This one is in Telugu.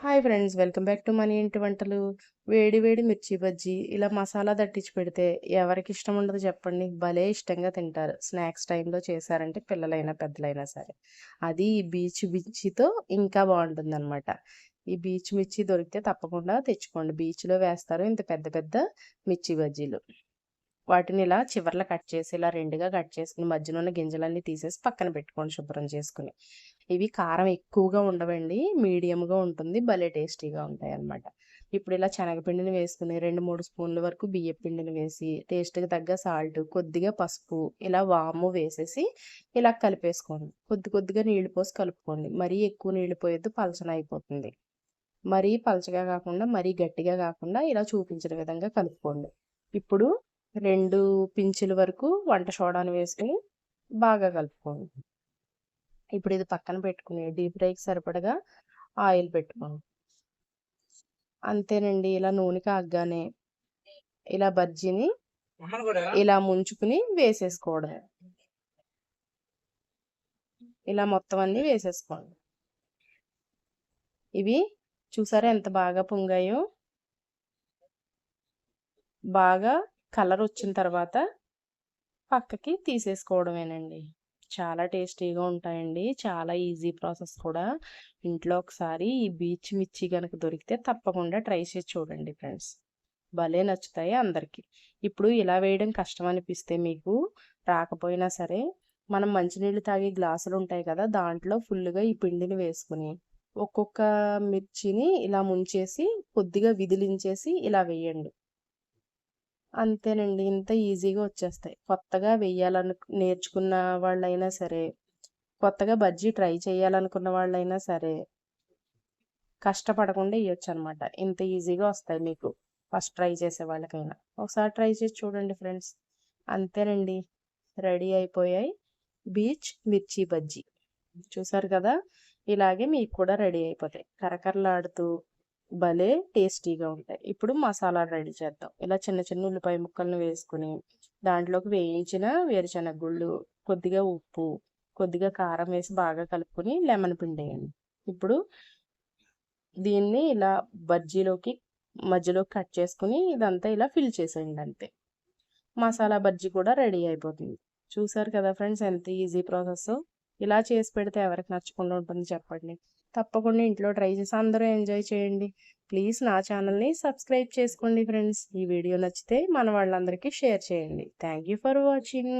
Hi friends welcome back to Mani ఇంటి వంటలు. వేడి వేడి మిర్చి బజ్జీ ఇలా మసాలా దట్టించి పెడితే ఎవరికి ఇష్టం ఉండదు చెప్పండి. భలే ఇష్టంగా తింటారు. స్నాక్స్ టైంలో చేశారంటే పిల్లలైనా పెద్దలైనా సరే. అది ఈ బీచ్ మిర్చితో ఇంకా బాగుంటుంది అనమాట ఈ బీచ్ మిర్చి దొరికితే తప్పకుండా తెచ్చుకోండి. బీచ్లో వేస్తారు ఇంత పెద్ద పెద్ద మిర్చి బజ్జీలు. వాటిని ఇలా చివర్లో కట్ చేసి ఇలా రెండుగా కట్ చేసుకుని మధ్యలో ఉన్న గింజలన్నీ తీసేసి పక్కన పెట్టుకోండి శుభ్రం చేసుకుని. ఇవి కారం ఎక్కువగా ఉండవండి. మీడియంగా ఉంటుంది. భలే టేస్టీగా ఉంటాయి అన్నమాట ఇప్పుడు ఇలా శనగపిండిని వేసుకుని రెండు మూడు స్పూన్ల వరకు బియ్య పిండిని వేసి టేస్ట్కి తగ్గ సాల్ట్ కొద్దిగా పసుపు ఇలా వాము వేసేసి ఇలా కలిపేసుకోండి. కొద్ది కొద్దిగా నీళ్ళు పోసి కలుపుకోండి. మరీ ఎక్కువ నీళ్ళు పోయొద్దు. పలచన అయిపోతుంది. మరీ పలచగా కాకుండా మరీ గట్టిగా కాకుండా ఇలా చూపించిన విధంగా కలుపుకోండి. ఇప్పుడు రెండు పించుల వరకు వంట సోడాను వేసుకుని బాగా కలుపుకోండి. ఇప్పుడు ఇది పక్కన పెట్టుకుని డీప్ ఫ్రైకి సరిపడగా ఆయిల్ పెట్టుకోండి అంతేనండి ఇలా నూనె కాగ్గానే ఇలా బజ్జీని ఇలా ముంచుకుని వేసేసుకోవడం ఇలా మొత్తం అన్ని వేసేసుకోండి. ఇవి చూసారా ఎంత బాగా పొంగాయో? బాగా కలర్ వచ్చిన తర్వాత పక్కకి తీసేసుకోవడమేనండి. చాలా టేస్టీగా ఉంటాయండి. చాలా ఈజీ ప్రాసెస్ కూడా. ఇంట్లో ఒకసారి ఈ బీచ్ మిర్చి కనుక దొరికితే తప్పకుండా ట్రై చేసి చూడండి ఫ్రెండ్స్. భలే నచ్చుతాయి అందరికీ. ఇప్పుడు ఇలా వేయడం కష్టం అనిపిస్తే మీకు రాకపోయినా సరే మనం మంచినీళ్ళు తాగే గ్లాసులు ఉంటాయి కదా దాంట్లో ఫుల్గా ఈ పిండిని వేసుకుని ఒక్కొక్క మిర్చిని ఇలా ముంచేసి కొద్దిగా విదిలించేసి ఇలా వేయండి. అంతేనండి. ఇంత ఈజీగా వచ్చేస్తాయి. కొత్తగా వెయ్యాలను నేర్చుకున్న వాళ్ళైనా సరే కొత్తగా బజ్జీ ట్రై చేయాలనుకున్న వాళ్ళైనా సరే కష్టపడకుండా ఇవ్వచ్చు అనమాట ఇంత ఈజీగా వస్తాయి మీకు ఫస్ట్ ట్రై చేసే వాళ్ళకైనా. ఒకసారి ట్రై చేసి చూడండి ఫ్రెండ్స్. అంతేనండి. రెడీ అయిపోయాయి. బీచ్ మిర్చి బజ్జీ. చూసారు కదా? ఇలాగే మీకు కూడా రెడీ అయిపోతాయి. కరకరలాడుతూ భలే టేస్టీగా ఉంటాయి. ఇప్పుడు మసాలా రెడీ చేద్దాం. ఇలా చిన్న చిన్న ఉల్లిపాయ ముక్కలను వేసుకుని దాంట్లోకి వేయించిన వేరుశనగ గుళ్ళు కొద్దిగా ఉప్పు కొద్దిగా కారం వేసి బాగా కలుపుకొని లెమన్ పిండి వేయండి ఇప్పుడు దీన్ని ఇలా బజ్జీలోకి మధ్యలో కట్ చేసుకుని ఇదంతా ఇలా ఫిల్ చేసేయండి అంతే. మసాలా బజ్జీ కూడా రెడీ అయిపోతుంది. చూసారు కదా ఫ్రెండ్స్ ఎంత ఈజీ ప్రాసెస్. ఇలా చేసి పెడితే ఎవరికి నచ్చకుండా ఉంటుంది చెప్పండి. తప్పకుండా ఇంట్లో ట్రై చేసి అందరూ ఎంజాయ్ చేయండి. ప్లీజ్ నా ఛానల్ని సబ్స్క్రైబ్ చేసుకోండి ఫ్రెండ్స్. ఈ వీడియో నచ్చితే మన వాళ్ళందరికీ షేర్ చేయండి. Thank you for watching.